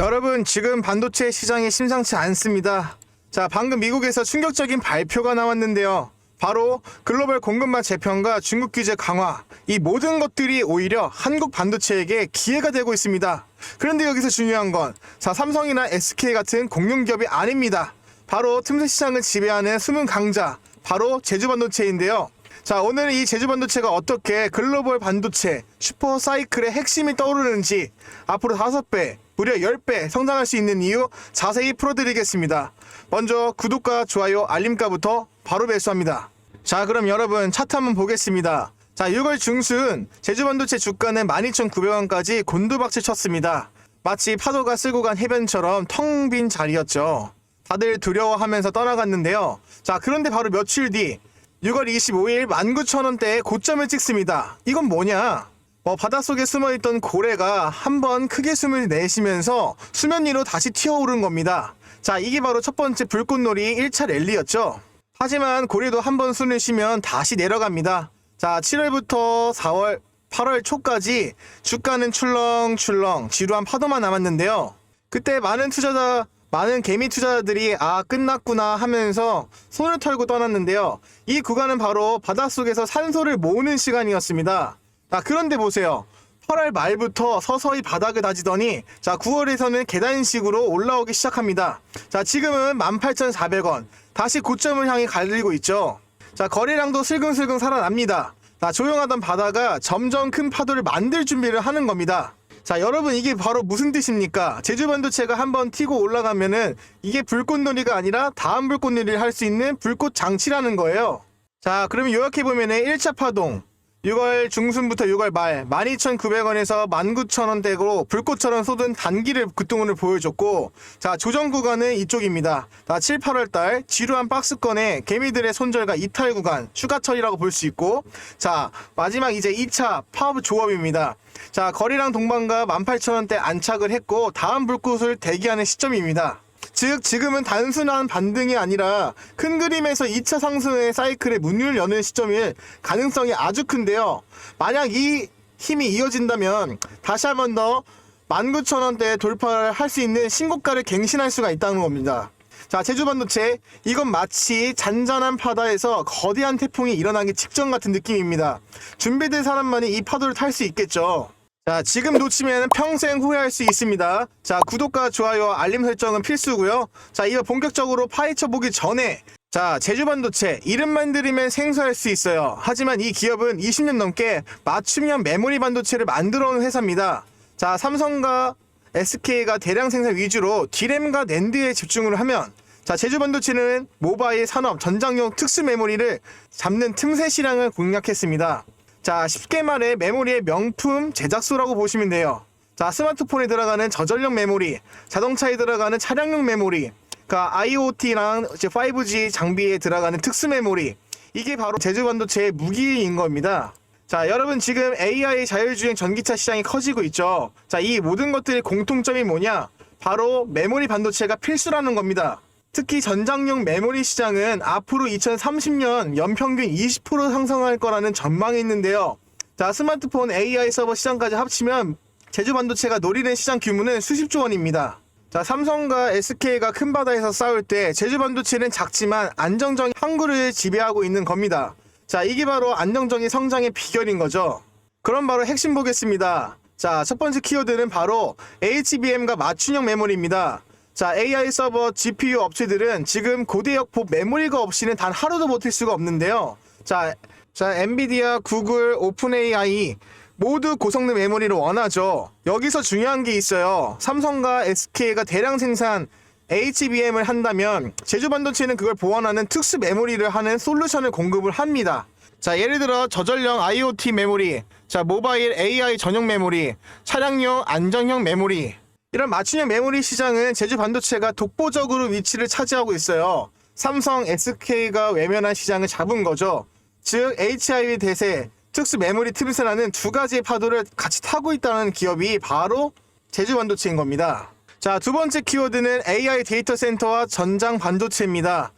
여러분 지금 반도체 시장이 심상치 않습니다. 자 방금 미국에서 충격적인 발표가 나왔는데요. 바로 글로벌 공급망 재편과 중국 규제 강화 이 모든 것들이 오히려 한국 반도체에게 기회가 되고 있습니다. 그런데 여기서 중요한 건 자 삼성이나 SK 같은 공룡 기업이 아닙니다. 바로 틈새 시장을 지배하는 숨은 강자 바로 제주 반도체인데요. 자, 오늘은 이 제주 반도체가 어떻게 글로벌 반도체 슈퍼 사이클의 핵심이 떠오르는지 앞으로 5배, 무려 10배 성장할 수 있는 이유 자세히 풀어드리겠습니다. 먼저 구독과 좋아요, 알림가부터 바로 배수합니다. 자, 그럼 여러분 차트 한번 보겠습니다. 자, 6월 중순 제주 반도체 주가는 12,900원까지 곤두박질 쳤습니다. 마치 파도가 쓸고 간 해변처럼 텅 빈 자리였죠. 다들 두려워하면서 떠나갔는데요. 자, 그런데 바로 며칠 뒤 6월 25일 19,000원대에 고점을 찍습니다. 이건 뭐냐? 뭐 바닷속에 숨어있던 고래가 한 번 크게 숨을 내쉬면서 수면 위로 다시 튀어오른 겁니다. 자, 이게 바로 첫 번째 불꽃놀이 1차 랠리였죠. 하지만 고래도 한 번 숨을 쉬면 다시 내려갑니다. 자, 7월부터 4월, 8월 초까지 주가는 출렁출렁 지루한 파도만 남았는데요. 그때 많은 투자자 많은 개미 투자자들이 아 끝났구나 하면서 손을 털고 떠났는데요. 이 구간은 바로 바닷속에서 산소를 모으는 시간이었습니다. 자 그런데 보세요. 8월 말부터 서서히 바닥을 다지더니 자 9월에서는 계단식으로 올라오기 시작합니다. 자 지금은 18,400원 다시 고점을 향해 갈리고 있죠. 자 거래량도 슬금슬금 살아납니다. 자 조용하던 바다가 점점 큰 파도를 만들 준비를 하는 겁니다. 자 여러분 이게 바로 무슨 뜻입니까? 제주 반도체가 한번 튀고 올라가면은 이게 불꽃놀이가 아니라 다음 불꽃놀이를 할 수 있는 불꽃 장치라는 거예요. 자 그러면 요약해 보면은 1차 파동 6월 중순부터 6월 말 12,900원에서 19,000원대로 불꽃처럼 쏟은 단기를 그동안을 보여줬고 자 조정 구간은 이쪽입니다. 자 7, 8월 달 지루한 박스권에 개미들의 손절과 이탈 구간 휴가철이라고 볼 수 있고 자 마지막 이제 2차 파업 조업입니다. 자 거래량 동반가 18,000원대 안착을 했고 다음 불꽃을 대기하는 시점입니다. 즉 지금은 단순한 반등이 아니라 큰 그림에서 2차 상승의 사이클의 문을 여는 시점일 가능성이 아주 큰데요. 만약 이 힘이 이어진다면 다시 한 번 더 19,000원대 돌파를 할 수 있는 신고가를 갱신할 수가 있다는 겁니다. 자, 제주 반도체 이건 마치 잔잔한 바다에서 거대한 태풍이 일어나기 직전 같은 느낌입니다. 준비된 사람만이 이 파도를 탈 수 있겠죠. 자, 지금 놓치면 평생 후회할 수 있습니다. 자, 구독과 좋아요, 알림 설정은 필수고요. 자, 이거 본격적으로 파헤쳐 보기 전에 자, 제주반도체 이름만 들으면 생소할 수 있어요. 하지만 이 기업은 20년 넘게 맞춤형 메모리 반도체를 만들어 온 회사입니다. 자, 삼성과 SK가 대량 생산 위주로 디램과 낸드에 집중을 하면 자, 제주반도체는 모바일 산업 전장용 특수 메모리를 잡는 틈새 시장을 공략했습니다. 자, 쉽게 말해 메모리의 명품 제작소라고 보시면 돼요. 자, 스마트폰에 들어가는 저전력 메모리, 자동차에 들어가는 차량용 메모리, 그러니까 IoT랑 이제 5G 장비에 들어가는 특수 메모리. 이게 바로 제주 반도체의 무기인 겁니다. 자, 여러분 지금 AI 자율주행 전기차 시장이 커지고 있죠. 자, 이 모든 것들의 공통점이 뭐냐? 바로 메모리 반도체가 필수라는 겁니다. 특히 전장용 메모리 시장은 앞으로 2030년 연평균 20% 상승할 거라는 전망이 있는데요. 자, 스마트폰 AI 서버 시장까지 합치면 제주 반도체가 노리는 시장 규모는 수십조 원입니다. 자, 삼성과 SK가 큰 바다에서 싸울 때 제주 반도체는 작지만 안정적인 항구를 지배하고 있는 겁니다. 자, 이게 바로 안정적인 성장의 비결인 거죠. 그럼 바로 핵심 보겠습니다. 자, 첫 번째 키워드는 바로 HBM과 맞춤형 메모리입니다. 자, AI 서버 GPU 업체들은 지금 고대역 법 메모리가 없이는 단 하루도 버틸 수가 없는데요. 자, 자, 엔비디아, 구글, 오픈AI 모두 고성능 메모리를 원하죠. 여기서 중요한 게 있어요. 삼성과 SK가 대량 생산 HBM을 한다면 제주 반도체는 그걸 보완하는 특수 메모리를 하는 솔루션을 공급을 합니다. 자, 예를 들어 저전력 IoT 메모리, 자, 모바일 AI 전용 메모리, 차량용 안정형 메모리. 이런 맞춤형 메모리 시장은 제주 반도체가 독보적으로 위치를 차지하고 있어요. 삼성, SK가 외면한 시장을 잡은 거죠. 즉 HIV 대세, 특수 메모리 틈새라는 두 가지의 파도를 같이 타고 있다는 기업이 바로 제주 반도체인 겁니다. 자, 두 번째 키워드는 AI 데이터 센터와 전장 반도체입니다.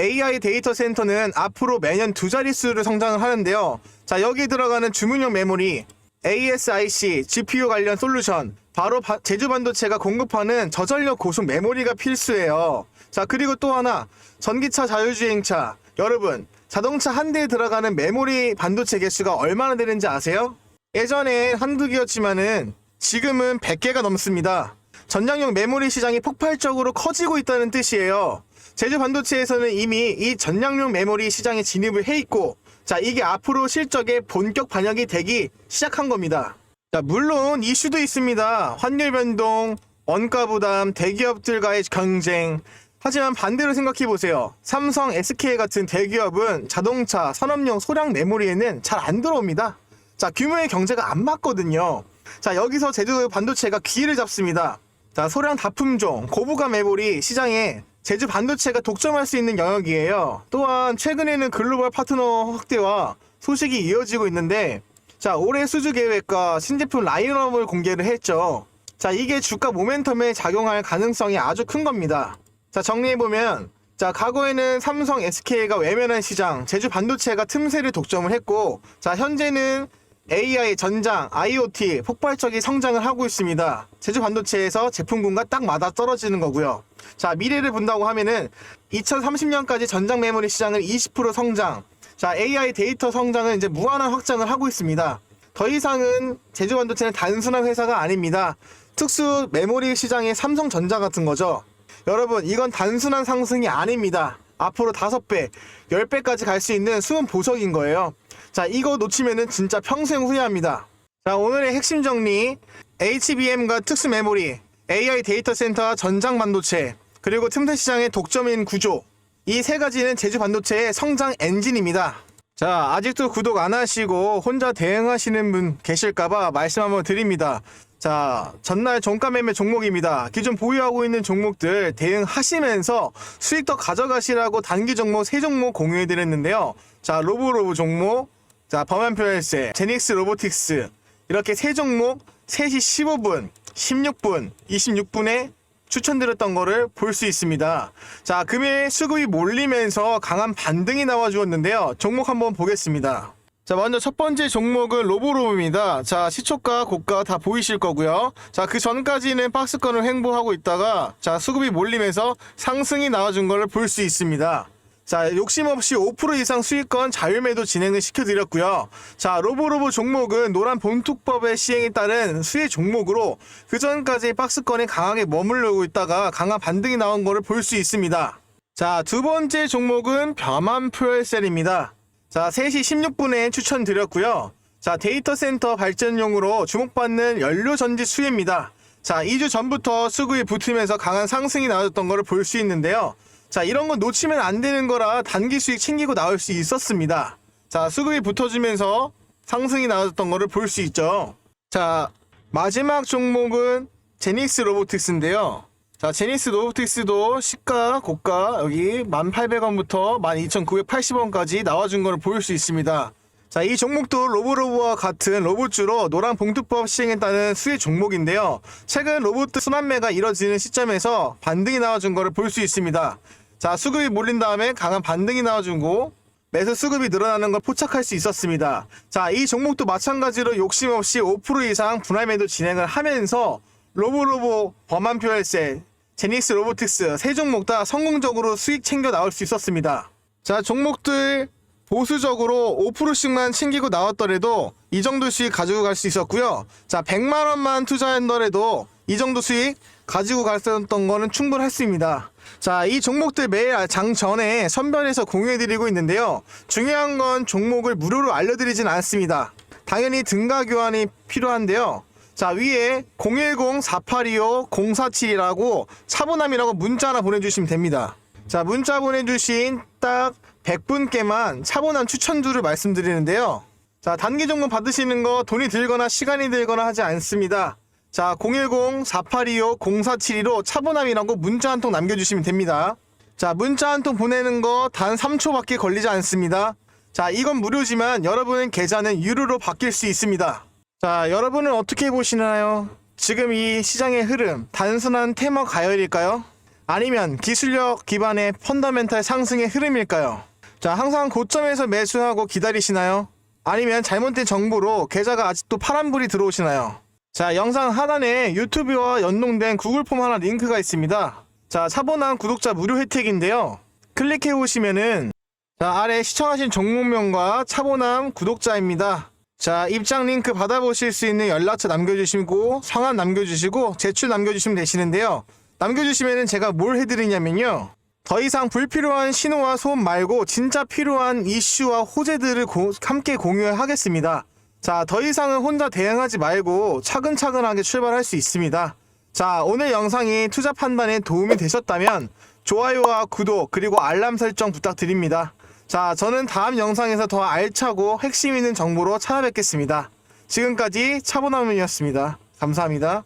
AI 데이터 센터는 앞으로 매년 두 자릿수를 성장을 하는데요. 자, 여기 들어가는 주문형 메모리, ASIC, GPU 관련 솔루션, 바로 바- 제주 반도체가 공급하는 저전력 고속 메모리가 필수예요. 자, 그리고 또 하나, 전기차 자율주행차. 여러분, 자동차 한 대에 들어가는 메모리 반도체 개수가 얼마나 되는지 아세요? 예전엔 한두 개였지만은 지금은 100개가 넘습니다. 전장용 메모리 시장이 폭발적으로 커지고 있다는 뜻이에요. 제주 반도체에서는 이미 이 전장용 메모리 시장에 진입을 해 있고, 자, 이게 앞으로 실적에 본격 반영이 되기 시작한 겁니다. 자, 물론 이슈도 있습니다. 환율 변동, 원가 부담, 대기업들과의 경쟁. 하지만 반대로 생각해 보세요. 삼성, SK 같은 대기업은 자동차, 산업용 소량 메모리에는 잘 안 들어옵니다. 자, 규모의 경제가 안 맞거든요. 자, 여기서 제주 반도체가 기회를 잡습니다. 자, 소량 다품종, 고부가 메모리 시장에 제주 반도체가 독점할 수 있는 영역이에요. 또한 최근에는 글로벌 파트너 확대와 소식이 이어지고 있는데, 자, 올해 수주 계획과 신제품 라인업을 공개를 했죠. 자, 이게 주가 모멘텀에 작용할 가능성이 아주 큰 겁니다. 자, 정리해보면, 자, 과거에는 삼성, SK가 외면한 시장, 제주 반도체가 틈새를 독점을 했고, 자, 현재는 AI, 전장, IoT 폭발적인 성장을 하고 있습니다. 제주 반도체에서 제품군과 딱 맞아 떨어지는 거고요. 자, 미래를 본다고 하면은 2030년까지 전장 메모리 시장을 20% 성장, 자, AI 데이터 성장은 이제 무한한 확장을 하고 있습니다. 더 이상은 제주 반도체는 단순한 회사가 아닙니다. 특수 메모리 시장의 삼성전자 같은 거죠. 여러분, 이건 단순한 상승이 아닙니다. 앞으로 5배, 10배까지 갈 수 있는 숨은 보석인 거예요. 자, 이거 놓치면은 진짜 평생 후회합니다. 자, 오늘의 핵심 정리. HBM과 특수 메모리, AI 데이터 센터와 전장 반도체, 그리고 틈새 시장의 독점인 구조. 이 세 가지는 제주 반도체의 성장 엔진입니다. 자, 아직도 구독 안 하시고 혼자 대응하시는 분 계실까봐 말씀 한번 드립니다. 자, 전날 종가 매매 종목입니다. 기존 보유하고 있는 종목들 대응하시면서 수익 더 가져가시라고 단기 종목 세 종목 공유해 드렸는데요. 자, 로보로보 종목, 자, 범한표 헬스, 제닉스 로보틱스 이렇게 세 종목 3시 15분, 16분, 26분에 추천드렸던 거를 볼 수 있습니다. 자, 금일 수급이 몰리면서 강한 반등이 나와 주었는데요. 종목 한번 보겠습니다. 자, 먼저 첫 번째 종목은 로보로브입니다. 자, 시초가, 고가 다 보이실 거고요. 자, 그 전까지는 박스권을 횡보하고 있다가 자, 수급이 몰리면서 상승이 나와준 거를 볼 수 있습니다. 자, 욕심 없이 5% 이상 수익권 자율매도 진행을 시켜드렸고요. 자, 로보로보 종목은 노란 본투법의 시행에 따른 수혜 종목으로 그 전까지 박스권에 강하게 머물러고 있다가 강한 반등이 나온 거를 볼수 있습니다. 자, 두 번째 종목은 벼만 퓨얼셀입니다. 자, 3시 16분에 추천드렸고요. 자, 데이터 센터 발전용으로 주목받는 연료 전지 수혜입니다. 자, 2주 전부터 수급이 붙으면서 강한 상승이 나왔던 거를 볼수 있는데요. 자, 이런 건 놓치면 안 되는 거라 단기 수익 챙기고 나올 수 있었습니다. 자, 수급이 붙어주면서 상승이 나왔던 거를 볼 수 있죠. 자, 마지막 종목은 제닉스 로보틱스인데요. 자, 제닉스 로보틱스도 시가, 고가 여기 1,800원부터 12,980원까지 나와준 거를 볼 수 있습니다. 자, 이 종목도 로보로보와 같은 로봇주로 노란 봉투법 따른 수혜 종목인데요. 최근 로봇 순환매가 이뤄지는 시점에서 반등이 나와준 거를 볼수 있습니다. 자, 수급이 몰린 다음에 강한 반등이 나와주고 매수 수급이 늘어나는 걸 포착할 수 있었습니다. 자, 이 종목도 마찬가지로 욕심 없이 5% 이상 분할 매도 진행을 하면서 로보로보, 범한표 헬세, 제닉스 로보틱스 세 종목 다 성공적으로 수익 챙겨 나올 수 있었습니다. 자, 종목들 보수적으로 5%씩만 챙기고 나왔더라도 이 정도 수익 가지고 갈 수 있었고요. 자, 100만 원만 투자했더라도 이 정도 수익 가지고 갔었던 거는 충분했습니다. 자, 이 종목들 매일 장 전에 선별해서 공유해드리고 있는데요. 중요한 건 종목을 무료로 알려드리진 않습니다. 당연히 등가 교환이 필요한데요. 자, 위에 010-4825-047이라고 차분함이라고 문자 하나 보내주시면 됩니다. 자, 문자 보내주신 딱 100분께만 차분한 추천주를 말씀드리는데요. 자, 단기 종목 받으시는 거 돈이 들거나 시간이 들거나 하지 않습니다. 자, 010-4825-0472로 차분함이라고 문자 한 통 남겨주시면 됩니다. 자, 문자 한 통 보내는 거 단 3초밖에 걸리지 않습니다. 자, 이건 무료지만 여러분의 계좌는 유료로 바뀔 수 있습니다. 자, 여러분은 어떻게 보시나요? 지금 이 시장의 흐름, 단순한 테머 가열일까요? 아니면 기술력 기반의 펀더멘탈 상승의 흐름일까요? 자, 항상 고점에서 매수하고 기다리시나요? 아니면 잘못된 정보로 계좌가 아직도 파란불이 들어오시나요? 자, 영상 하단에 유튜브와 연동된 구글 폼 하나 링크가 있습니다. 자, 차분한 구독자 무료 혜택인데요. 클릭해 보시면은 자, 아래 시청하신 종목명과 차보남 구독자입니다. 자, 입장 링크 받아보실 수 있는 연락처 남겨주시고 성함 남겨주시고 제출 남겨주시면 되시는데요. 남겨주시면은 제가 뭘 해드리냐면요. 더 이상 불필요한 신호와 소음 말고 진짜 필요한 이슈와 호재들을 고- 함께 공유하겠습니다. 자, 더 이상은 혼자 대응하지 말고 차근차근하게 출발할 수 있습니다. 자, 오늘 영상이 투자 판단에 도움이 되셨다면 좋아요와 구독 그리고 알람 설정 부탁드립니다. 자, 저는 다음 영상에서 더 알차고 핵심 있는 정보로 찾아뵙겠습니다. 지금까지 차보남이었습니다. 감사합니다.